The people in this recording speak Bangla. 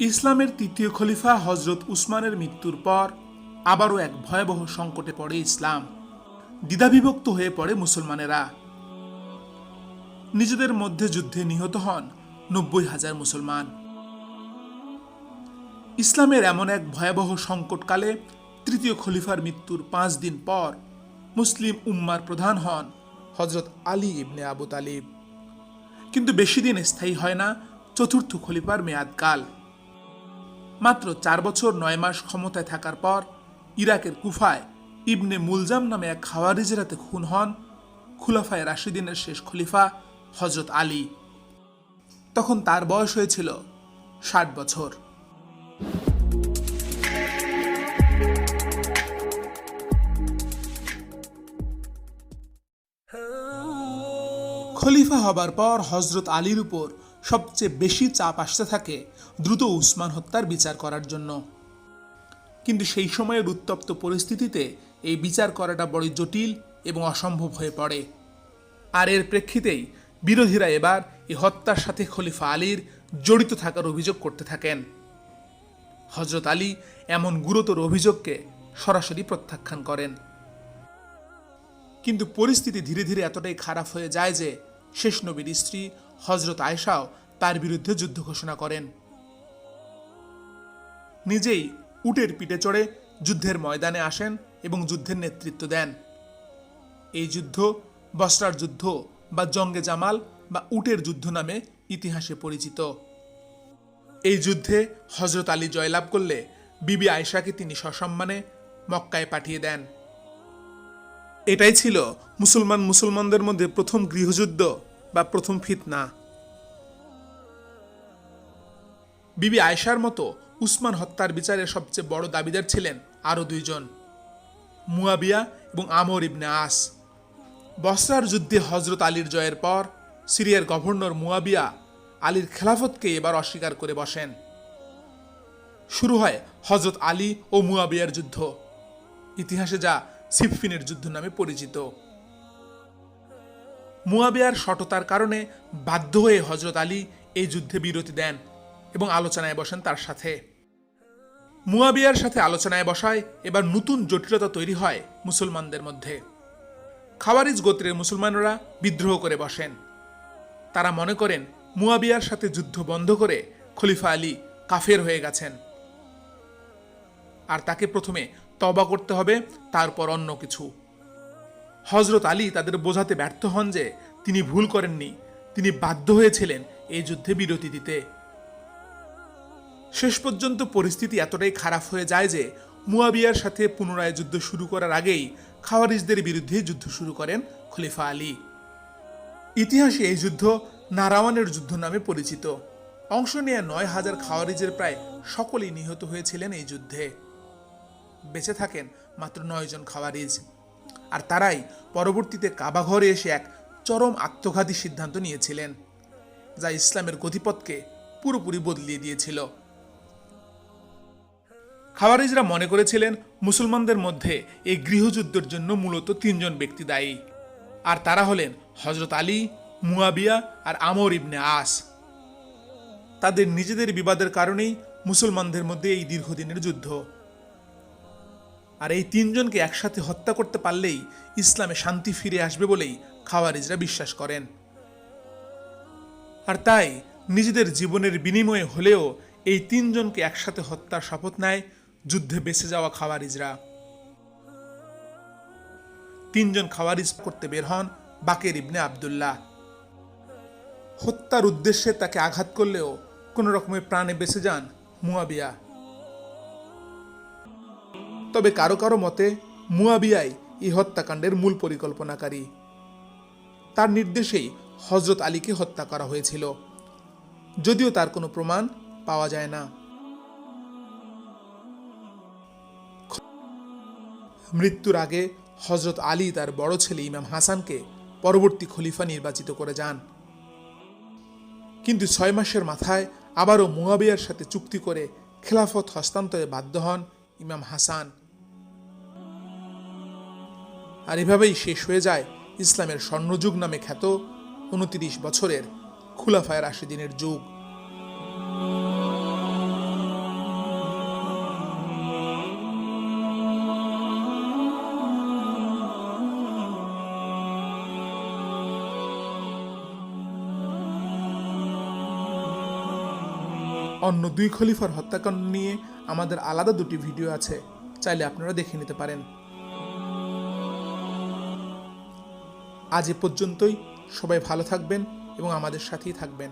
ইসলামের তৃতীয় খলিফা হজরত উসমানের মৃত্যুর পর আবারও এক ভয়াবহ সংকটে পড়ে ইসলাম। দ্বিধাবিভক্ত হয়ে পড়ে মুসলমানেরা। নিজেদের মধ্যে যুদ্ধে নিহত হন নব্বই হাজার মুসলমান। ইসলামের এমন এক ভয়াবহ সংকটকালে তৃতীয় খলিফার মৃত্যুর পাঁচ দিন পর মুসলিম উম্মার প্রধান হন হজরত আলী ইবনে আবু তালিব। কিন্তু বেশি দিন স্থায়ী হয় না চতুর্থ খলিফার মেয়াদকাল। মাত্র চার বছর নয় মাস ক্ষমতায় থাকার পর ইরাকের কুফায় ইবনে মুলজাম নামে এক খাওয়ারিজরাতে খুন হন খুলাফায় রাশিদিনের শেষ খলিফা হজরত আলী। তখন তার বয়স হয়েছিল ষাট বছর। খলিফা হবার পর হজরত আলীর উপর সবচেয়ে বেশি চাপ আসতে থাকে দ্রুত উসমান হত্যার বিচার করার জন্য। কিন্তু সেই সময়ের উত্তপ্ত পরিস্থিতিতে এই বিচার করাটা বড় জটিল এবং অসম্ভব হয়ে পড়ে। আর এর প্রেক্ষিতেই বিরোধীরা এবার এই হত্যার সাথে খলিফা আলীর জড়িত থাকার অভিযোগ করতে থাকেন। হজরত আলী এমন গুরুতর অভিযোগকে সরাসরি প্রত্যাখ্যান করেন। কিন্তু পরিস্থিতি ধীরে ধীরে এতটাই খারাপ হয়ে যায় যে শেষ নবীর স্ত্রী হজরত আয়েশাও তার বিরুদ্ধে যুদ্ধ ঘোষণা করেন। নিজেই উটের পিঠে চড়ে যুদ্ধের ময়দানে আসেন এবং যুদ্ধের নেতৃত্ব দেন। এই যুদ্ধ বসরার যুদ্ধ বা জঙ্গে জামাল বা উটের যুদ্ধ নামে ইতিহাসে পরিচিত। এই যুদ্ধে হজরত আলী জয়লাভ করলে বিবি আয়েশাকে তিনি সসম্মানে মক্কায় পাঠিয়ে দেন। এটাই ছিল মুসলমান মুসলমানদের মধ্যে প্রথম গৃহযুদ্ধ বা প্রথম ফিতনা। বিবি আয়েশার মতো উসমান হত্যার বিচারের সবচেয়ে বড় দাবিদার ছিলেন আরও দুইজন, মুয়াবিয়া এবং আমর ইবনে আস। বসরার যুদ্ধে হজরত আলীর জয়ের পর সিরিয়ার গভর্নর মুয়াবিয়া আলীর খেলাফতকে এবার অস্বীকার করে বসেন। শুরু হয় হজরত আলী ও মুয়াবিয়ার যুদ্ধ। ইতিহাসে যা সিফফিনের যুদ্ধ নামে পরিচিত। মুয়াবিয়ার সটতার কারণে বাধ্য হয়ে হজরত আলী এই যুদ্ধে বিরতি দেন। এবং আলোচনায় বসেন তার সাথে। মুয়াবিয়ার সাথে আলোচনায় বসায় এবার নতুন জটিলতা তৈরি হয় মুসলমানদের মধ্যে। খাওয়ারিজ গোত্রের মুসলমানরা বিদ্রোহ করে বসেন। তারা মনে করেন মুয়াবিয়ার সাথে যুদ্ধ বন্ধ করে খলিফা আলী কাফের হয়ে গেছেন। আর তাকে প্রথমে তবা করতে হবে, তারপর অন্য কিছু। হজরত আলী তাদের বোঝাতে ব্যর্থ হন যে তিনি ভুল করেননি, তিনি বাধ্য হয়েছিলেন এই যুদ্ধে বিরতি দিতে। শেষ পর্যন্ত পরিস্থিতি এতটাই খারাপ হয়ে যায় যে মুয়াবিয়ার সাথে পুনরায় যুদ্ধ শুরু করার আগেই খাওয়ারিজদের বিরুদ্ধে যুদ্ধ শুরু করেন খলিফা আলী। ইতিহাসে এই যুদ্ধ নারাওয়ানের যুদ্ধ নামে পরিচিত। অংশ নেয়া নয় হাজার খাওয়ারিজের প্রায় সকলেই নিহত হয়েছিলেন এই যুদ্ধে। বেঁচে থাকেন মাত্র নয়জন খাওয়ারিজ। আর তারাই পরবর্তীতে কাবাঘরে এসে এক চরম আত্মঘাতী সিদ্ধান্ত নিয়েছিলেন, যা ইসলামের গতিপথকে পুরোপুরি বদলিয়ে দিয়েছিল। খাওয়ারিজরা মনে করেছিলেন মুসলমানদের মধ্যে এই গৃহযুদ্ধের জন্য মূলত তিনজন ব্যক্তি দায়ী। আর তারা হলেন হজরত আলী, মুয়াবিয়া আর আমর ইবনে আস। তাদের নিজেদের বিবাদের কারণেই মুসলমানদের মধ্যে এই দীর্ঘদিনের যুদ্ধ। আর এই তিনজনকে একসাথে হত্যা করতে পারলেই ইসলামে শান্তি ফিরে আসবে বলেই খাওয়ারিজরা বিশ্বাস করেন। আর তাই নিজেদের জীবনের বিনিময়ে হলেও এই তিনজনকে একসাথে হত্যার শপথ নেয় যুদ্ধে বেঁচে যাওয়া খাওয়ারিজরা। তিনজন খাওয়ারিজ করতে বের হন বাকের ইবনে আবদুল্লাহ। হত্যার উদ্দেশ্যে তাকে আঘাত করলেও কোনো রকমের প্রাণে বেঁচে যান মুয়াবিয়া। তবে কারও কারও মতে, মুয়াবিয়াই এই হত্যাকাণ্ডের মূল পরিকল্পনাকারী। তার নির্দেশেই হজরত আলীকে হত্যা করা হয়েছিল। যদিও তার কোনো প্রমাণ পাওয়া যায় না। মৃত্যুর আগে হজরত আলী তার বড় ছেলে ইমাম হাসানকে পরবর্তী খলিফা নির্বাচিত করে যান। কিন্তু ছয় মাসের মাথায় আবারও মুয়াবিয়ার সাথে চুক্তি করে খেলাফত হস্তান্তরে বাধ্য হন ইমাম হাসান। আর এভাবেই শেষ হয়ে যায় ইসলামের স্বর্ণযুগ নামে খ্যাত উনত্রিশ বছরের খুলাফায় রাশিদিনের যুগ। অন্য দুই খলিফার হত্যাকাণ্ড নিয়ে আমাদের আলাদা দুটি ভিডিও আছে, চাইলে আপনারা দেখে নিতে পারেন। আজ এ পর্যন্তই, সবাই ভালো থাকবেন এবং আমাদের সাথেই থাকবেন।